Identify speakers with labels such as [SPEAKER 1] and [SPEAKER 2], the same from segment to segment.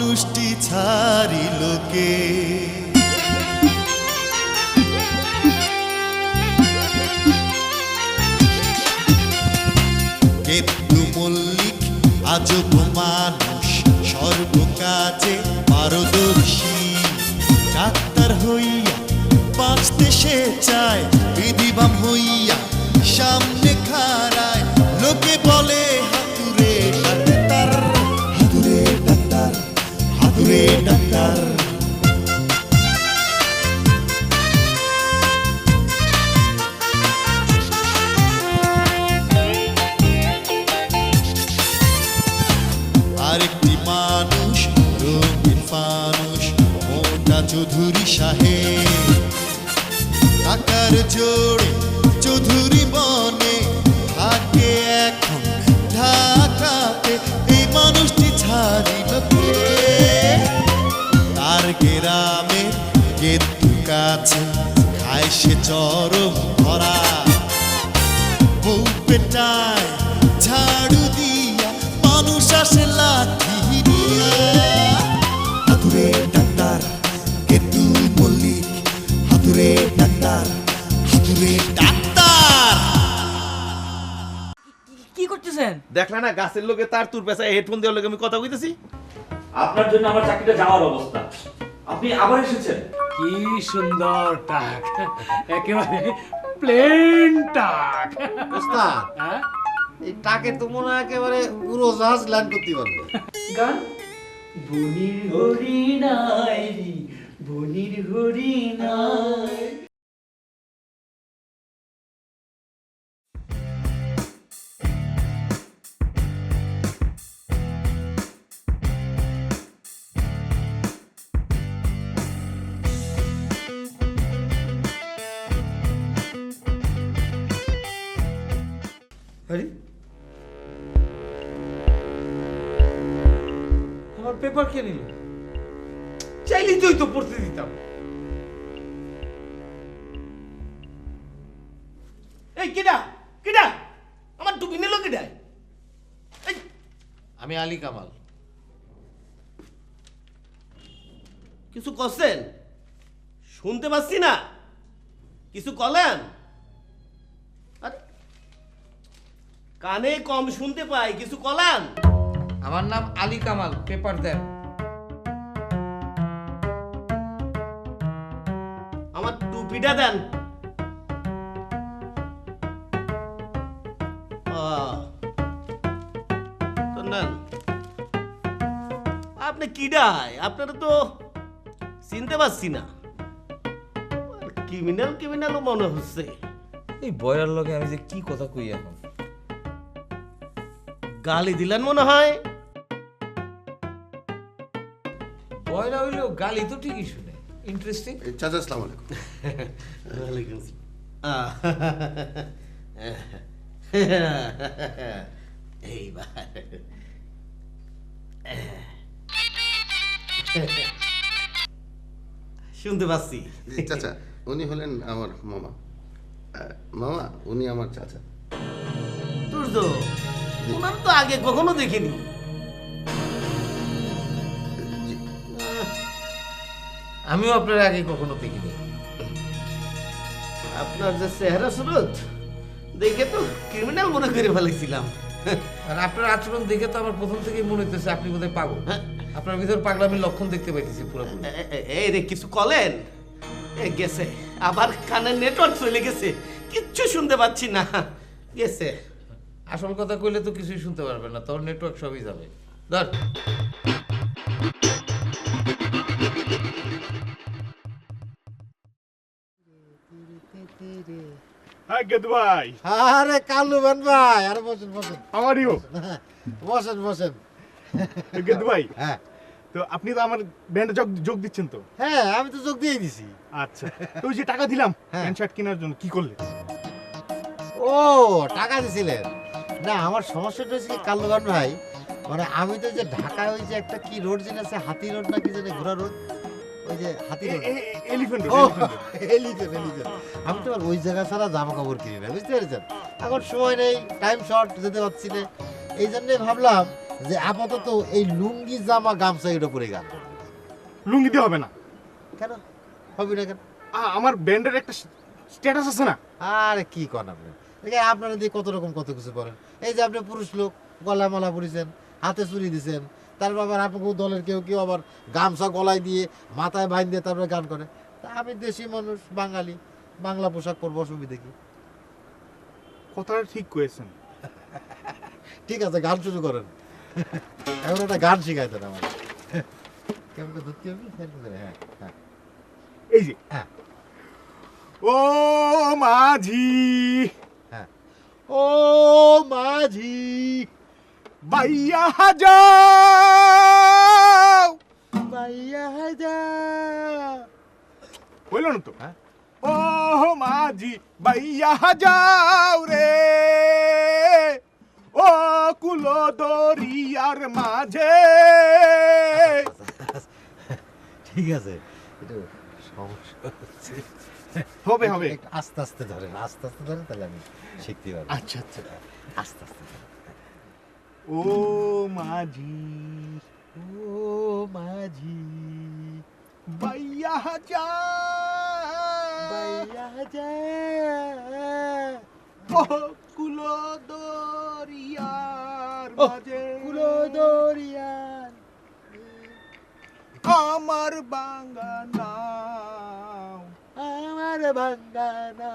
[SPEAKER 1] মানুষটি ছাড়িল কে? কেতু মল্লিক আজব মানুষ সর্বকাজে পারদর্শী। ডাক্তার হইয়া বাঁচতে সে চায় সে চরম ধরা। বউ পেটায় ঝাড়ু দিয়া মানুষ আসে লাঠি হাতুরে ডাক্তার কেতু মল্লিক হাতুরে ডাক্তার হাতুরে ডাক্তার।
[SPEAKER 2] কি করতেছেন?
[SPEAKER 3] দেখলা না গাছের লোকে তার তুর পেছায় হেডফোন দেওয়ার লোকে আমি কথা কইতেছি?
[SPEAKER 4] আপনার জন্য আমার চাকরিটা যাওয়ার অবস্থা। আপনি আবার এসেছেন।
[SPEAKER 2] কি সুন্দর টাক। একেবারে প্লেন টাক।
[SPEAKER 5] ওস্তাদ
[SPEAKER 2] হ্যাঁ?
[SPEAKER 5] এই টাকে তো মনে হয় একেবারে উড়োজাহাজ ল্যান্ড করতে পারবে।
[SPEAKER 2] গান? বনির হরিণাই বনির হরিণাই পেপার কে নিল? চাইলেই তুই তো পড়তে দিতাম। এই কেডা? কেডা? আমার টুপি নিল
[SPEAKER 5] আমি আলী কামাল।
[SPEAKER 3] কিছু করছেন? শুনতে পাচ্ছি না। কিছু কলেন কানে কম শুনতে পাই কিছু কলান
[SPEAKER 6] আমার নাম আলী কামাল পেপার দেন।
[SPEAKER 3] আমার টুপিটা দেন। আপনি কিডায় আপনারা তো চিনতে পারছি না। ক্রিমিনাল ক্রিমিনালও মনে হচ্ছে।
[SPEAKER 6] এই বয়ার লগে আমি যে কি কথা কই এখন?
[SPEAKER 3] গালি দিলেন মনে হয়?
[SPEAKER 6] হইলেও গালি তো ঠিকই শুনে। ইন্টারেস্টিং
[SPEAKER 5] চাচা আসসালামু আলাইকুম।
[SPEAKER 3] ওয়ালাইকুম আসসালাম। এইবার। শুনতে পাচ্ছি।
[SPEAKER 7] চাচা উনি হলেন আমার মামা। মামা উনি আমার চাচা।
[SPEAKER 3] ওনার তো আগে কখনো দেখিনি।
[SPEAKER 6] আমিও আপনার আগে কখনো দেখিনি।
[SPEAKER 3] আপনার যে চেহারা সুরত দেখে তো ক্রিমিনাল মনে করে ফেলেছিলাম।
[SPEAKER 6] আর আপনার আচরণ দেখে তো আমার প্রথম থেকেই মনে হইতেছে আপনি বোধহয় পাগল।
[SPEAKER 3] হ্যাঁ।
[SPEAKER 6] আপনার ভিতর পাগলামির লক্ষণ দেখতে পাইতেছি পুরোপুরি।
[SPEAKER 3] এই রে কিছু কলেন? গেছে। আবার কানের নেটওয়ার্ক চলে গেছে। কিচ্ছু শুনতে পাচ্ছি না। গেছে।
[SPEAKER 6] আসল কথা কইলে তো কিছুই শুনতে পারবেন না তোর নেটওয়ার্ক সবই যাবে। ধর।
[SPEAKER 8] Hi, goodbye.
[SPEAKER 5] আরে কালু বেন ভাই আরে বসেন বসেন।
[SPEAKER 8] How are you?
[SPEAKER 5] বসেন। বসেন
[SPEAKER 8] goodbye.
[SPEAKER 5] হ্যাঁ।
[SPEAKER 8] তো আপনি তো আমার ব্যান্ডে যোগ যোগ দিচ্ছেন তো?
[SPEAKER 5] হ্যাঁ আমি তো যোগ দিয়ে দিছি।
[SPEAKER 8] আচ্ছা। তো ওই যে টাকা দিলাম
[SPEAKER 5] হ্যাঁ।
[SPEAKER 8] প্যান্ট শার্ট কেনার জন্য কি করলে?
[SPEAKER 5] ও টাকা দিছিলেন। না আমার সমস্যাটা হচ্ছে কি ভাই মানে আমি তো যে ঢাকায় ওই যে একটা কি রোড যেটা আছে হাতি রোড না কি জানি ঘোড়া রোড? ওই যে হাতি আমি তো ওই জায়গা ছাড়া জামা কাপড় কিনি না বুঝতে পেরেছেন? এখন সময় নেই টাইম শর্ট যেতে পারছি না। এই জন্যই ভাবলাম যে আপাতত এই লুঙ্গি জামা গামছা এটা পরে গান।
[SPEAKER 8] লুঙ্গি দিয়ে হবে না।
[SPEAKER 5] কেন? হবে না কেন?
[SPEAKER 8] আমার ব্যান্ডের একটা স্ট্যাটাস আছে না।
[SPEAKER 5] আরে কি কন আপনি? আপনারা দিয়ে কত রকম কত কিছু করেন। এই যে আপনি পুরুষ লোক গলা মালা পরিছেন হাতে চুরি দিছেন তারপর আবার আপনাকে দলের কেউ কেউ আবার গামছা গলায় দিয়ে মাথায় বাইন দিয়ে তারপরে গান করে। তা আমি দেশি মানুষ বাঙালি বাংলা পোশাক পরবো অসুবিধে কি?
[SPEAKER 8] কথাটা ঠিক কয়েছেন
[SPEAKER 5] ঠিক আছে গান শুরু করেন। এখন একটা গান শিখাই দেন আমার কেমন ধরতে হবে? হ্যাঁ হ্যাঁ।
[SPEAKER 8] এই যে।
[SPEAKER 5] হ্যাঁ।
[SPEAKER 8] ও মাঝি। হ্যাঁ।
[SPEAKER 5] ও মাঝি
[SPEAKER 8] বাইয়া যাও
[SPEAKER 5] মাইয়া যা
[SPEAKER 8] হইল না তো?
[SPEAKER 5] হ্যাঁ।
[SPEAKER 8] ও মাঝি বাইয়া যাও রে। ও কুলো দরিয়ার মাঝে।
[SPEAKER 5] ঠিক আছে একটু সমস্যা হচ্ছে।
[SPEAKER 8] হবে হবে।
[SPEAKER 5] একটু আস্তে আস্তে ধরেন আস্তে আস্তে ধরেন তাহলে আমি শিখতে পারব।
[SPEAKER 8] আচ্ছা আচ্ছা।
[SPEAKER 5] আস্তে আস্তে।
[SPEAKER 8] ও মাঝি
[SPEAKER 5] ও মাঝি
[SPEAKER 8] বাইয়া যাও
[SPEAKER 5] মাইয়া যা
[SPEAKER 8] ও কুলো দরিয়ার মাঝে।
[SPEAKER 5] কুলো দরিয়ান
[SPEAKER 8] আমার বাঙ্গানা
[SPEAKER 5] আমার বাঙ্গানা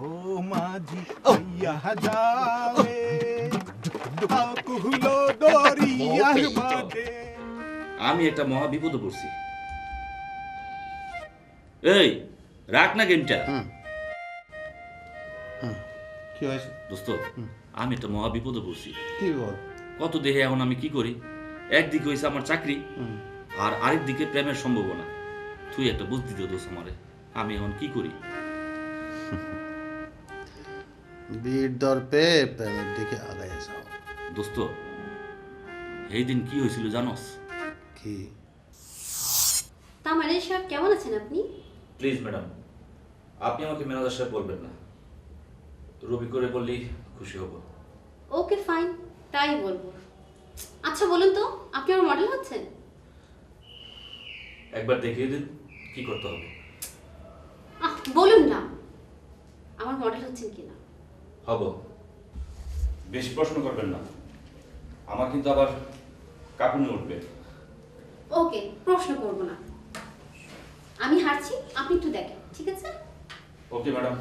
[SPEAKER 8] ও মাঝি আইয়া যাবে কুলো দরিয়ার মাঝে
[SPEAKER 4] আমি একটা মহা বিপদে পড়ছি। এই রাখ না গেমটা।
[SPEAKER 7] কি হয়েছে?
[SPEAKER 4] দোস্ত আমি একটা মহা বিপদে পড়ছি।
[SPEAKER 7] কি বল
[SPEAKER 4] কত দেহে এখন আমি কি করি? একদিকে হয়েছে আমার চাকরি আর আরেক দিকে প্রেমের সম্ভাবনা। তুই একটা বুদ্ধি দিও দোস্ত আমারে আমি এখন কি করি?
[SPEAKER 7] বীর দর্পে প্রেমের দিকে আগায় যাও।
[SPEAKER 4] দোস্ত এই দিন কি হয়েছিল জানোস?
[SPEAKER 7] কি?
[SPEAKER 9] তামারে সাহেব কেমন আছেন আপনি?
[SPEAKER 4] প্লিজ ম্যাডাম আপনি আমাকে ম্যানেজার সাহেব বলবেন না। রবি করে বললেই খুশি হব।
[SPEAKER 9] ওকে ফাইন তাই বলব। আচ্ছা বলুন তো আপনি আমার মডেল হচ্ছেন?
[SPEAKER 4] একবার দেখিয়ে দিন কি করতে হবে।
[SPEAKER 9] আহ বলুন না আমার মডেল হচ্ছেন কিনা?
[SPEAKER 4] হব। বেশি প্রশ্ন করবেন না। আমার কিন্তু আবার কাপুনি উঠবে।
[SPEAKER 9] ওকে প্রশ্ন করব না। আমি হারছি আপনি একটু দেখেন ঠিক আছে?
[SPEAKER 4] Okay madam.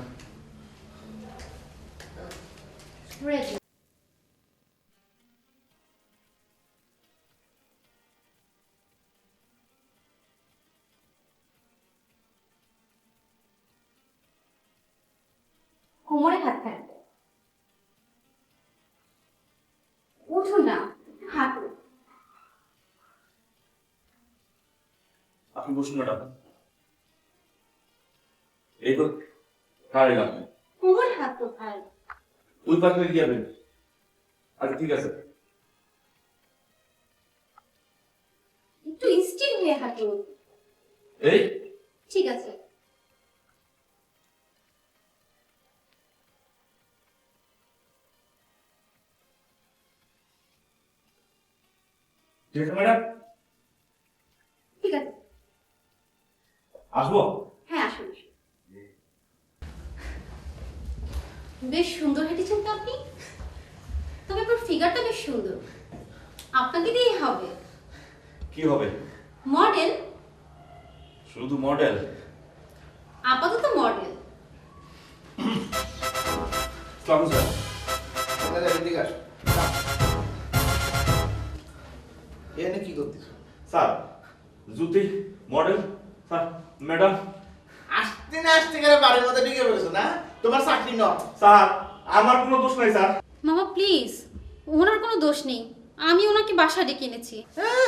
[SPEAKER 9] কোমরে হাত ফেলতে
[SPEAKER 4] আপনি বসুন ম্যাডাম এই তো কারে গান
[SPEAKER 9] কোমরে হাত তো ভাই
[SPEAKER 4] ওই পাশে গিয়ে যাবেন আচ্ছা ঠিক আছে।
[SPEAKER 9] একটু স্টিল হাঁটুন।
[SPEAKER 4] এই?
[SPEAKER 9] ঠিক আছে।
[SPEAKER 4] ঠিক আছে ম্যাডাম।
[SPEAKER 9] ঠিক আছে।
[SPEAKER 4] আসব?
[SPEAKER 9] হ্যাঁ আসুন। বেশ সুন্দর হেঁটেছেন তো আপনি। তবে আপনার ফিগারটা বেশ সুন্দর। আপনাকে দিয়েই হবে।
[SPEAKER 4] কি হবে?
[SPEAKER 9] মডেল।
[SPEAKER 4] শুধু মডেল?
[SPEAKER 9] আপাতত মডেল।
[SPEAKER 4] সালাম স্যার।
[SPEAKER 3] এখানে কি করতিস
[SPEAKER 4] স্যার জুতি মডেল স্যার। ম্যাডাম।
[SPEAKER 3] আসতে না আসতে গেলে বাড়ির মধ্যে ঢুকে পড়েছো না? তোমার চাকরি ন
[SPEAKER 4] স্যার আমার কোনো দোষ নাই স্যার।
[SPEAKER 9] মামা প্লিজ ওনার কোনো দোষ নেই। আমি ওনাকে বাসা ডেকে এনেছি।
[SPEAKER 3] হ্যাঁ,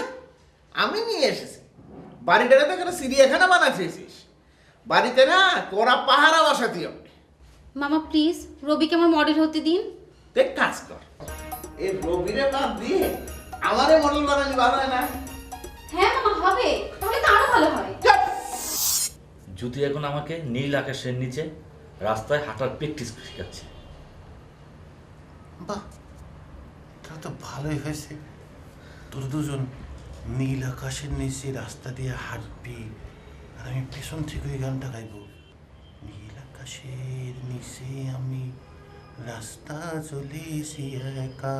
[SPEAKER 3] আমি নিয়ে এসেছি। বাড়িটাকে তো এখানে চিড়িয়াখানা বানাচ্ছিস বাড়িতে না তোরা পাহারা বসাতে হবে।
[SPEAKER 9] মামা প্লিজ রবিকে আমার মডেল হতে দিন।
[SPEAKER 3] দেখ কাজ কর। এই রবিরে বাদ দিয়ে আমারে মডেল বানানি ভালো হয় না।
[SPEAKER 9] হ্যাঁ মামা হবে। তাহলে তো আরও ভালো হয়!
[SPEAKER 4] জ্যোতি এখন আমাকে নীল আকাশের নিচে রাস্তায় হাঁটার প্র্যাকটিস শেখাচ্ছে।
[SPEAKER 3] বাহ
[SPEAKER 10] তা তো ভালোই হয়েছে। তোর দুজন নীল আকাশের নিচে রাস্তা দিয়ে হাঁটবি, আর আমি পেছন থেকে ওই গানটা গাইব। নীল আকাশের নিচে আমি রাস্তা চলেছি একা,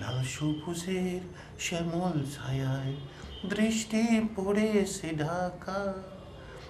[SPEAKER 10] লাল সবুজের শ্যামল ছায়ায় দৃষ্টি পড়েছে ঢাকা।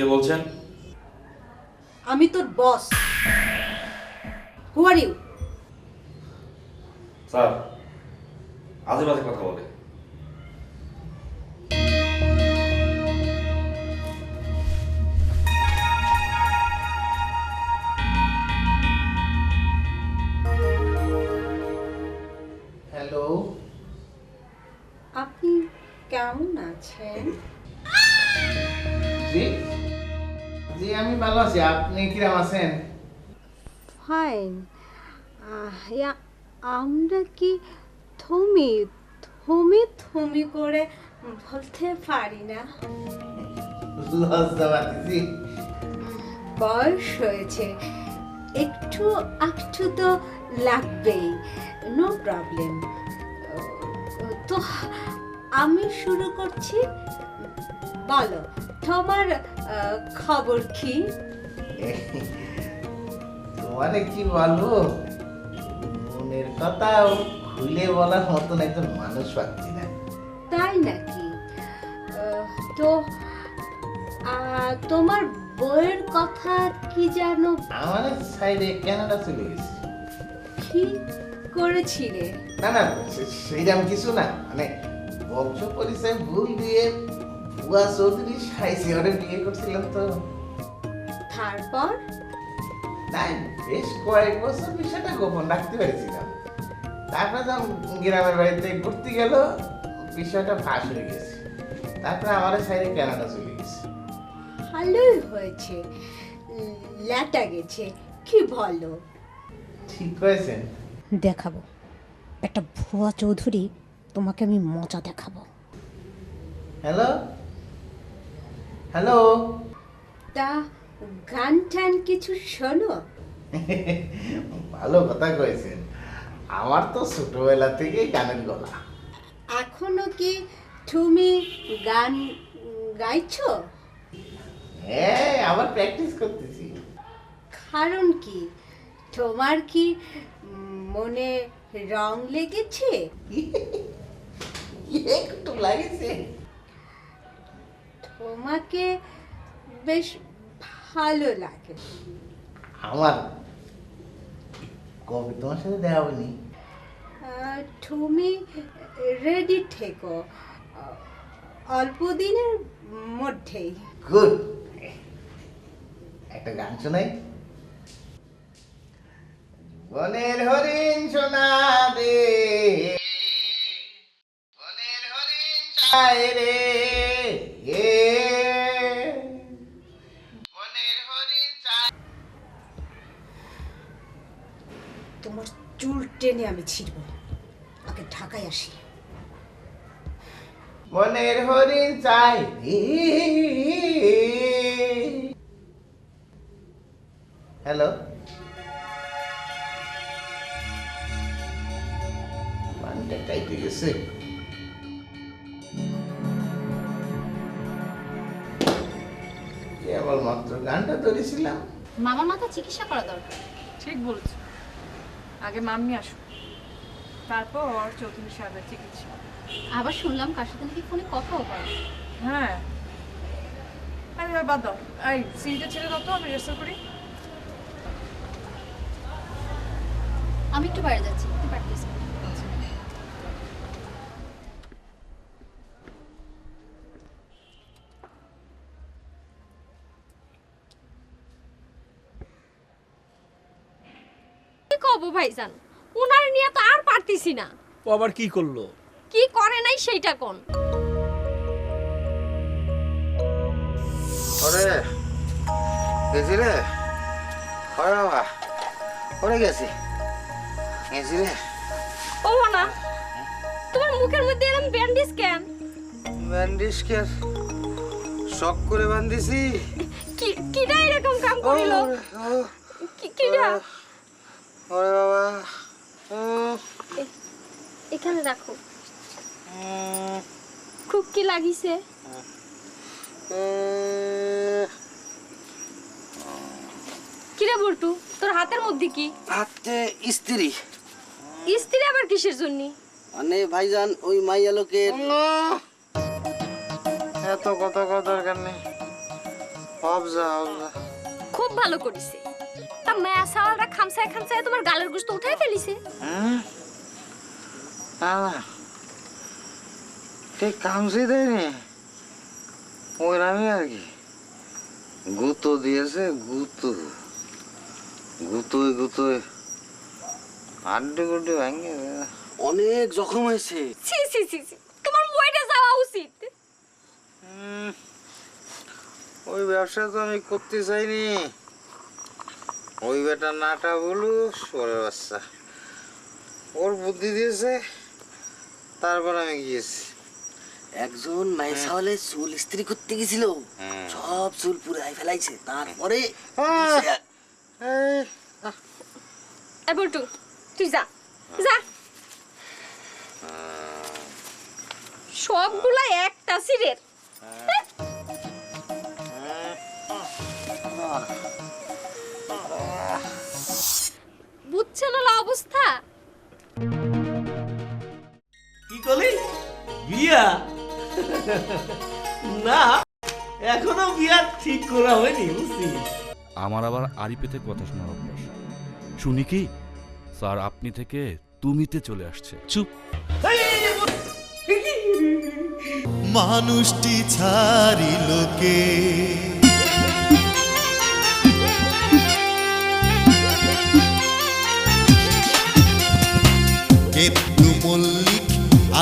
[SPEAKER 4] কে বলছেন?
[SPEAKER 11] আমি তোর বস হু আর ইউ
[SPEAKER 4] স্যার আজে বাজে কথা বলে।
[SPEAKER 10] হ্যালো
[SPEAKER 11] আপনি কেমন আছেন?
[SPEAKER 6] জি? জি আমি ভালো আছি। আপনি কিরম আছেন?
[SPEAKER 11] ফাইন আমরা কি থমি থমি থমি করে বলতে পারি না?
[SPEAKER 6] লজ্জা পাচ্ছি।
[SPEAKER 11] বয়স হয়েছে। একটু একটু তো লাগবেই। নো প্রবলেম তো আমি শুরু করছি। বলো তোমার খবর কি?
[SPEAKER 6] তোমারে কি বলব? মনের কথাও খুলে বলার মতন একজন মানুষ পাচ্ছি না।
[SPEAKER 11] তাই নাকি? তো তোমার বইয়ের কথা কি জানো
[SPEAKER 6] আমার সাইডে কানাডা চলে গেছে।
[SPEAKER 11] কি করেছিলে?
[SPEAKER 6] না না সে- সেইরকম কিছু না। মানে বংশ পরিচয় ভুল দিয়ে বুয়া চৌধুরী সাইসি ওরে বিয়ে করছিলাম তো।
[SPEAKER 11] তারপর?
[SPEAKER 6] না বেশ কয়েক বছর বিষয়টা গোপন রাখতে পেরেছিলাম। তারপরে যখন গ্রামের বাড়িতে ঘুরতে গেল বিষয়টা ফাঁস হয়ে গেছে। তারপরে আমার সাইডে চলে গেছে।
[SPEAKER 11] ভালোই হয়েছে। ল্যাটা গেছে। কি বলো?
[SPEAKER 6] ঠিক হয়েছেন
[SPEAKER 11] দেখাবো। একটা ভুয়া চৌধুরী তোমাকে আমি মজা দেখাবো।
[SPEAKER 6] Hello hello.
[SPEAKER 11] তা গান টান কিছু শোনো?
[SPEAKER 6] ভালো কথা কয়েছেন আমার তো ছোটবেলা থেকেই গানের গলা।
[SPEAKER 11] এখনও কি তুমি গান গাইছো?
[SPEAKER 6] হ্যাঁ আবার প্র্যাকটিস করতেছি।
[SPEAKER 11] কারণ কি? তোমার কি মনে রং লেগেছে?
[SPEAKER 6] একটু লাগেছে।
[SPEAKER 11] তোমাকে বেশ ভালো লাগে।
[SPEAKER 6] আমার? কবে তোমার সাথে দেখা হয়নি?
[SPEAKER 11] তুমি রেডি থেকো। অল্প দিনের মধ্যেই।
[SPEAKER 6] গুড একটা গান শোনাই। বনের হরিণ শোনা দে। বনের হরিণ রে।
[SPEAKER 11] টেনে আমি ছিড়ব আগে ঢাকায় আসি।
[SPEAKER 6] মনের হরিণ চাই হ্যালো। পানিটা কাইতে গেছে। কেবল মাত্র গানটা ধরেছিলাম।
[SPEAKER 9] মামার মাথা চিকিৎসা করা দরকার।
[SPEAKER 12] ঠিক বলেছ। আগে মাম্মি আসুন তারপর চৌধুরী সাহেবের চিকিৎসা।
[SPEAKER 9] আবার শুনলাম কার সাথে নাকি ফোনে কথাও হবে
[SPEAKER 12] হ্যাঁ। আরে বাদ দাও। এই সিনটা ছেড়ে দাও তো আমি রিহার্সাল করি।
[SPEAKER 9] আমি একটু বাইরে যাচ্ছি একটু প্র্যাকটিস করি
[SPEAKER 13] কি কব ভাইজান উনার নিয়ে তো আর পারতিছি না।
[SPEAKER 2] ও আবার কি করল?
[SPEAKER 13] কি করে নাই সেইটা কোন?
[SPEAKER 5] ওরে গেছি রে। বাবা ওরে গেছি। গেছি রে।
[SPEAKER 13] ও না তোমার মুখের মধ্যে এরকম ব্যান্ডেজ কেন?
[SPEAKER 5] ব্যান্ডিস কে শখ করে বান্ধিছি।
[SPEAKER 13] কি কিডা এরকম কাম করিল? কি কিডা?
[SPEAKER 5] ওরে বাবা।
[SPEAKER 13] এখানে রাখো। খুব কি লাগিছে? কিরে বল্টু তোর হাতের মধ্যে কি?
[SPEAKER 3] হাতে স্ত্রী
[SPEAKER 13] স্ত্রী আবার কিসের জন্য?
[SPEAKER 3] মানে ভাইজান ওই মাইয়া লোকের।
[SPEAKER 5] এত কথা কথা দরকার নেই। অবজা অবজা।
[SPEAKER 13] খুব ভালো করিছে। তা মেয়া সাওয়ালটা খামসায় খামসায় তোমার গালের গুস্ত উঠাই ফেলিছে।
[SPEAKER 5] ঠিক কামসি দেয়নি ওই আর কি। গুতো দিয়েছে গুতো। গুতোয় গুতোয় আড্ডি গুড্ডি ভাঙে
[SPEAKER 3] অনেক জখম হয়েছে।
[SPEAKER 13] ছি ছি ছি ছি তোমার মইটা যাওয়া উচিত।
[SPEAKER 5] হুম, ওই ব্যবসা তো আমি করতে চাইনি। ওই বেটা নাটা বলু সরের বাচ্চা। ওর বুদ্ধি দিয়েছে তারপর আমি গিয়েছি।
[SPEAKER 3] একজন মাইসা হলে চুল ইস্ত্রি করতে গেছিল। সব চুল পুরাই ফেলাইছে। তারপরে!
[SPEAKER 13] বল্টু তুই যা। যা। সবগুলা একটা সিরের। অবস্থা?
[SPEAKER 3] কি করলি? বিয়া? না এখনও বিয়া ঠিক করা হয়নি বুঝছিস
[SPEAKER 4] আমার আবার আড়ি পেতে কথা শোনার অভ্যাস। শুনি কি? স্যার আপনি থেকে তুমিতে চলে আসছে। চুপ।
[SPEAKER 1] মানুষটি ছাড়ি কে?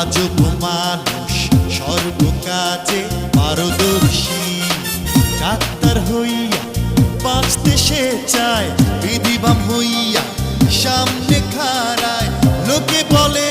[SPEAKER 1] আজব মানুষ সর্বকাজে পারদর্শী ডাক্তার হইয়া বাঁচতে সে চায়, বিধিবাম হইয়া সামনে খাড়ায়। লোকে বলে